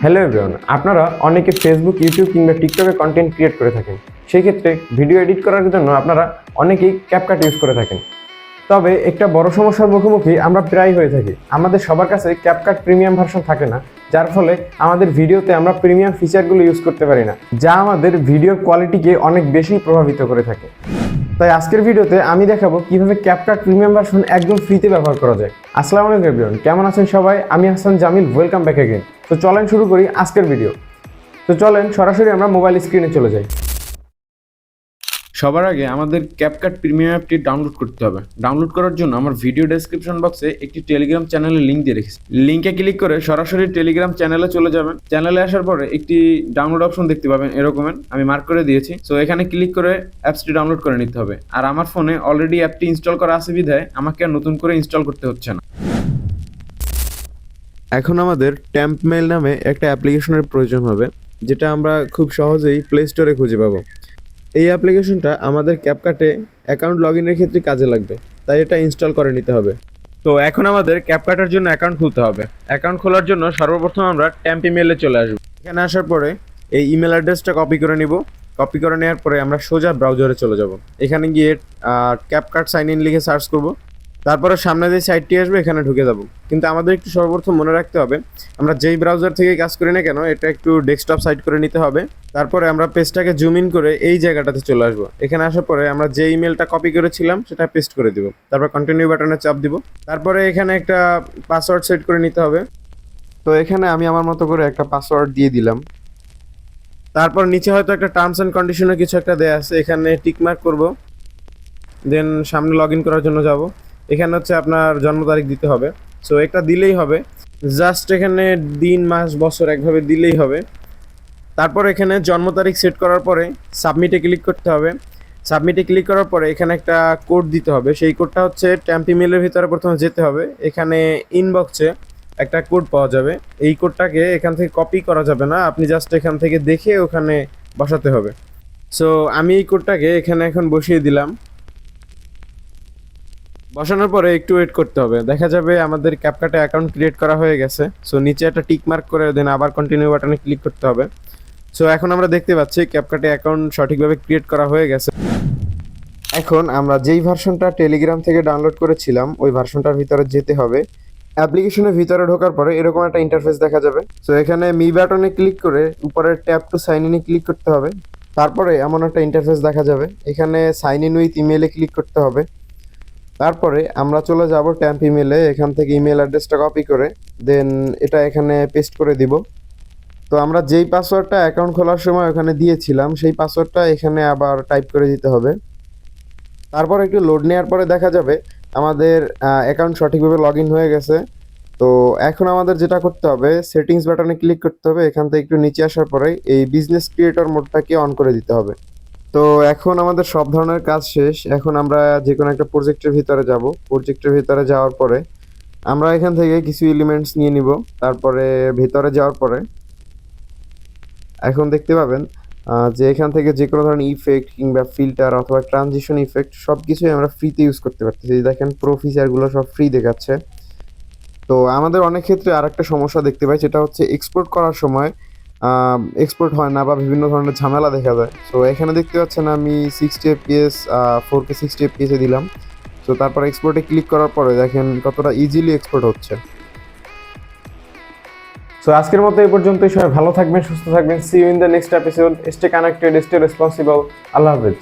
Hello everyone আপনারা অনেকে Facebook YouTube কিংবা টিকটকে কন্টেন্ট ক্রিয়েট করে থাকেন। সেই ক্ষেত্রে ভিডিও এডিট করার জন্য আপনারা অনেকেই ক্যাপকাট ইউজ করে থাকেন। তবে একটা বড় সমস্যার মুখোমুখি আমরা প্রায় হয়ে থাকি। আমাদের সবার কাছে ক্যাপকাট প্রিমিয়াম ভার্সন থাকে না, যার ফলে আমাদের ভিডিওতে আমরা প্রিমিয়াম ফিচারগুলো ইউজ করতে পারি না, যা আমাদের ভিডিওর কোয়ালিটিকে অনেক বেশি প্রভাবিত করে থাকে। তাই আজকের ভিডিওতে আমি দেখাবো কীভাবে ক্যাপকাট প্রিমিয়াম ভার্সন একদম ফ্রিতে ব্যবহার করা যায়। আসসালামু আলাইকুম এভরিওয়ান কেমন আছেন সবাই? আমি Hasan Jamil welcome back again তো চলেন শুরু করি আজকের ভিডিও তো চলেন সরাসরি আমরা মোবাইল স্ক্রিনে চলে যাই। সবার আগে আমাদের ক্যাপকাট প্রিমিয়াম অ্যাপটি ডাউনলোড করতে হবে। ডাউনলোড করার জন্য আমার ভিডিও ডেসক্রিপশন বক্সে একটি টেলিগ্রাম চ্যানেলের লিঙ্ক দিয়ে রেখেছি। লিঙ্কে ক্লিক করে সরাসরি টেলিগ্রাম চ্যানেলে চলে যাবেন। চ্যানেলে আসার পরে একটি ডাউনলোড অপশন দেখতে পাবেন, এরকমের। আমি মার্ক করে দিয়েছি। সো এখানে ক্লিক করে অ্যাপসটি ডাউনলোড করে নিতে হবে। আর আমার ফোনে অলরেডি অ্যাপটি ইনস্টল করা আছে বিধায় আমাকে আর নতুন করে ইনস্টল করতে হচ্ছে না। এখন আমাদের ট্যাম্প মেল নামে একটা অ্যাপ্লিকেশনের প্রয়োজন হবে, যেটা আমরা খুব সহজেই প্লে স্টোরে খুঁজে পাবো। এই অ্যাপ্লিকেশনটা আমাদের ক্যাপকাটে অ্যাকাউন্ট লগ ইনের ক্ষেত্রে কাজে লাগবে, তাই এটা ইনস্টল করে নিতে হবে। তো এখন আমাদের ক্যাপকাটার জন্য অ্যাকাউন্ট খুলতে হবে। অ্যাকাউন্ট খোলার জন্য সর্বপ্রথম আমরা ট্যাম্প ইমেলে চলে আসব। এখানে আসার পরে এই ইমেল অ্যাড্রেসটা কপি করে নিব। কপি করে নেওয়ার পরে আমরা সোজা ব্রাউজারে চলে যাব। এখানে গিয়ে ক্যাপকাট সাইন ইন লিখে সার্চ করব। তারপরে সামনে যে সাইটটি আসবে, এখানে ঢুকে যাব। কিন্তু আমাদের একটু সর্বপ্রথম মনে রাখতে হবে, আমরা যেই ব্রাউজার থেকে কাজ করি না কেন, এটা একটু ডেস্কটপ সাইট করে নিতে হবে। তারপরে আমরা পেজটাকে জুম ইন করে এই জায়গাটাতে চলে আসব। এখানে আসার পরে আমরা যে ইমেলটা কপি করেছিলাম, সেটা পেস্ট করে দিব। তারপর কন্টিনিউ বাটনে চাপ দিব। তারপরে এখানে একটা পাসওয়ার্ড সেট করে নিতে হবে। তো এখানে আমি আমার মতো করে একটা পাসওয়ার্ড দিয়ে দিলাম। তারপর নিচে হয়তো একটা টার্মস অ্যান্ড কন্ডিশনের কিছু একটা দেয়া আছে। এখানে টিক মার্ক করব। দেন সামনে লগ ইন করার জন্য যাব। এখানে হচ্ছে আপনার জন্ম তারিখ দিতে হবে। সো একটা দিলেই হবে। জাস্ট এখানে দিন, মাস, বছর একভাবে দিলেই হবে। তারপর এখানে জন্ম তারিখ সেট করার পরে সাবমিটে ক্লিক করতে হবে। সাবমিটে ক্লিক করার পরে এখানে একটা কোড দিতে হবে। সেই কোডটা হচ্ছে ট্যাম্প ইমেলের ভিতরে প্রথমে যেতে হবে। এখানে ইনবক্সে একটা কোড পাওয়া যাবে। এই কোডটাকে এখান থেকে কপি করা যাবে না। আপনি জাস্ট এখান থেকে দেখে ওখানে বসাতে হবে। সো আমি এই কোডটাকে এখানে এখন বসিয়ে দিলাম। বসানোর পরে একটু ওয়েট করতে হবে। দেখা যাবে আমাদের ক্যাপকাটে অ্যাকাউন্ট ক্রিয়েট করা হয়ে গেছে। সো নিচে একটা টিক মার্ক করে দেন আবার কন্টিনিউ বাটনে ক্লিক করতে হবে। সো এখন আমরা দেখতে পাচ্ছি ক্যাপকাটে অ্যাকাউন্ট সঠিকভাবে ক্রিয়েট করা হয়ে গেছে। এখন আমরা যেই ভার্সনটা টেলিগ্রাম থেকে ডাউনলোড করেছিলাম, ওই ভার্সনটার ভিতরে যেতে হবে। অ্যাপ্লিকেশনের ভিতরে ঢোকার পরে এরকম একটা ইন্টারফেস দেখা যাবে। সো এখানে মি বাটনে ক্লিক করে উপরের ট্যাপ টু সাইন ইনে ক্লিক করতে হবে। তারপরে এমন একটা ইন্টারফেস দেখা যাবে। এখানে সাইন ইন উইথ ইমেলে ক্লিক করতে হবে। তারপরে আমরা চলে যাব ট্যাম্প ইমেলে এখান থেকে ইমেল অ্যাড্রেসটা কপি করে দেন এটা এখানে পেস্ট করে দিব। তো আমরা যেই পাসওয়ার্ডটা অ্যাকাউন্ট খোলার সময় ওখানে দিয়েছিলাম, সেই পাসওয়ার্ডটা এখানে আবার টাইপ করে দিতে হবে। তারপর একটু লোড নেওয়ার পরে দেখা যাবে, আমাদের অ্যাকাউন্ট সঠিকভাবে লগ হয়ে গেছে। তো এখন আমাদের যেটা করতে হবে সেটিংস বাটনে ক্লিক করতে হবে, এখান থেকে একটু নিচে আসার পরে এই বিজনেস ক্রিয়েটর মোডটাকে অন করে দিতে হবে। তো এখন আমাদের সব ধরনের কাজ শেষ। এখন আমরা যে কোনো একটা প্রজেক্টের ভিতরে যাব। প্রজেক্টের ভিতরে যাওয়ার পরে আমরা এখান থেকে কিছু এলিমেন্টস নিয়ে নিব। তারপরে ভিতরে যাওয়ার পরে এখন দেখতে পাবেন যে এখান থেকে যে কোনো ধরনের ইফেক্ট কিংবা ফিল্টার অথবা ট্রানজিশন ইফেক্ট সব কিছুই আমরা ফ্রিতে ইউজ করতে পারতেছি। দেখেন প্রো ফিচারগুলো সব ফ্রি দেখাচ্ছে। তো আমাদের অনেক ক্ষেত্রে আর একটা সমস্যা দেখতে পাই, সেটা হচ্ছে এক্সপোর্ট করার সময় এক্সপোর্ট হয় না বা বিভিন্ন ধরনের ঝামেলা দেখা যায়। সো এখানে দেখতে পাচ্ছেন আমি sixty FPS four K sixty এফপিএসে দিলাম। সো তারপর এক্সপোর্টে ক্লিক করার পরে দেখেন কতটা ইজিলি এক্সপোর্ট হচ্ছে। সো আজকের মতো এই পর্যন্তই। সবাই ভালো থাকবেন, সুস্থ থাকবেন। See you in the next episode stay connected stay responsible আল্লাহ হাফেজ।